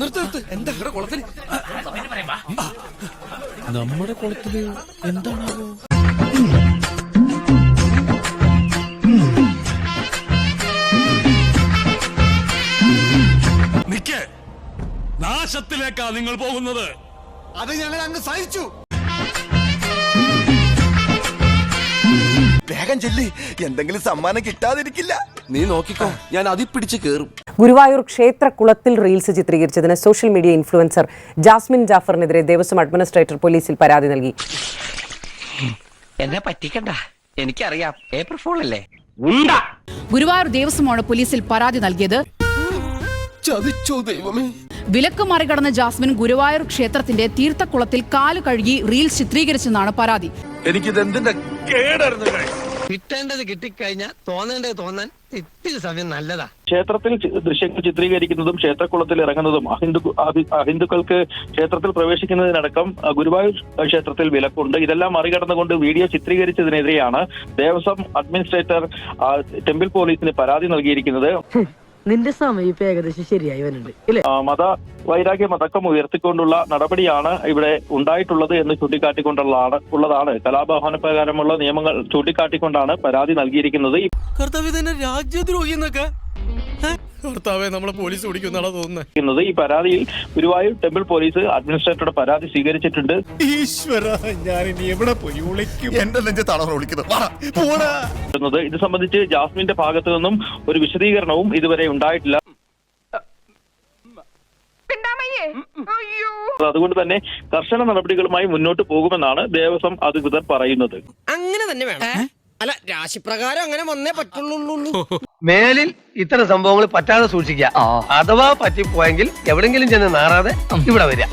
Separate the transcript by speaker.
Speaker 1: നിർത്ത് നിർത്ത്. എന്താ ഇവിടെ കുളത്തിന് നമ്മുടെ കുളത്തിൽ എന്താണാവോ?
Speaker 2: നിക്ക് നാശത്തിലേക്കാ നിങ്ങൾ പോകുന്നത്?
Speaker 3: അത് ഞങ്ങൾ അങ്ങ് സഹിച്ചു.
Speaker 4: വേഗം ചെല്ലി. എന്തെങ്കിലും സമ്മാനം കിട്ടാതിരിക്കില്ല.
Speaker 1: നീ നോക്കിക്കോ ഞാൻ അതി പിടിച്ച് കേറും.
Speaker 5: ഗുരുവായൂർ ക്ഷേത്രക്കുളത്തിൽ റീൽസ് ചിത്രീകരിച്ചതിന് സോഷ്യൽ മീഡിയ ഇൻഫ്ലുവൻസർ ജാസ്മിൻ ജാഫറിനെതിരെ ദേവസ്വം അഡ്മിനിസ്ട്രേറ്റർ പോലീസിൽ പരാതി നൽകി.
Speaker 6: എന്നെ പറ്റിക്കണ്ട. എനിക്കറിയാം. ഏപ്രിൽ ഫോൾ അല്ലേ?
Speaker 7: ഗുരുവായൂർ ദേവസ്വമാണ് പോലീസിൽ പരാതി നൽകിയത്.
Speaker 1: ചതിച്ചോ ദൈവമേ.
Speaker 7: വിലക്ക് മറികടന്ന ജാസ്മിൻ ഗുരുവായൂർ ക്ഷേത്രത്തിന്റെ തീർത്ഥക്കുളത്തിൽ കാൽ കഴുകി റീൽസ് ചിത്രീകരിച്ചെന്നാണ് പരാതി.
Speaker 2: എനിക്കിത് എന്തിന്റെ കേടായിരുന്നു
Speaker 6: കിട്ടേണ്ടത് കിട്ടിക്കഴിഞ്ഞാൽ തോന്നേണ്ടത് തോന്നാൻ ഇത്തിരി സമയം നല്ലതാ.
Speaker 8: ക്ഷേത്രത്തിൽ ദൃശ്യങ്ങൾ ചിത്രീകരിക്കുന്നതും ക്ഷേത്രക്കുളത്തിൽ ഇറങ്ങുന്നതും അഹിന്ദു അഹി- അഹിന്ദുക്കൾക്ക് ക്ഷേത്രത്തിൽ പ്രവേശിക്കുന്നതിനടക്കം ഗുരുവായൂർ ക്ഷേത്രത്തിൽ വിലക്കുണ്ട്. ഇതെല്ലാം മറികടന്നുകൊണ്ട് വീഡിയോ ചിത്രീകരിച്ചതിനെതിരെയാണ് ദേവസ്വം അഡ്മിനിസ്ട്രേറ്റർ ടെമ്പിൾ പോലീസിന് പരാതി നൽകിയിരിക്കുന്നത്.
Speaker 9: നിന്റെ സമയം ഇപ്പൊ ഏകദേശം ശരിയായി വരുന്നുണ്ട് ഇല്ലേ?
Speaker 8: മത വൈരാഗ്യ മതക്കം ഉയർത്തിക്കൊണ്ടുള്ള നടപടിയാണ് ഇവിടെ ഉണ്ടായിട്ടുള്ളത് എന്ന് ചൂണ്ടിക്കാട്ടിക്കൊണ്ടുള്ളതാണ് ഉള്ളതാണ്. കലാപാഹന പ്രകാരമുള്ള നിയമങ്ങൾ ചൂണ്ടിക്കാട്ടിക്കൊണ്ടാണ് പരാതി നൽകിയിരിക്കുന്നത്.
Speaker 1: കർത്തവ്യ രാജ്യദ്രോഹി എന്നൊക്കെ കർത്താവെ നമ്മളെ പോലീസ് പിടിക്കുന്നാണോ തോന്നുന്നത്
Speaker 8: ഈ പരാതിയിൽ ഗുരുവായൂർ ടെമ്പിൾ പോലീസ് അഡ്മിനിസ്ട്രേറ്ററുടെ പരാതി സ്വീകരിച്ചിട്ടുണ്ട്.
Speaker 3: ഈശ്വര ഞാൻ ഇനി എവിടെ പോയി വിളിക്കും? എന്റെ നെഞ്ച് തളർന്ന് വിളിക്കുന്നത് വാ, പോടാ.
Speaker 8: ഇത് സംബന്ധിച്ച് ജാസ്മിന്റെ ഭാഗത്തു നിന്നും ഒരു വിശദീകരണവും ഇതുവരെ ഉണ്ടായിട്ടില്ല. അതുകൊണ്ട് തന്നെ കർശന നടപടികളുമായി മുന്നോട്ട് പോകുമെന്നാണ് ദേവസ്വം അധികൃതർ പറയുന്നത്.
Speaker 6: അങ്ങനെ തന്നെ വേണം. അല്ല രാശിപ്രകാരം അങ്ങനെ വന്നേ പറ്റുള്ളൂ
Speaker 9: മേലിൽ ഇത്തരം സംഭവങ്ങൾ പറ്റാതെ സൂക്ഷിക്കുക. അഥവാ പറ്റിപ്പോയെങ്കിൽ എവിടെങ്കിലും ചെന്ന് നാറാതെ ഇവിടെ വരിക.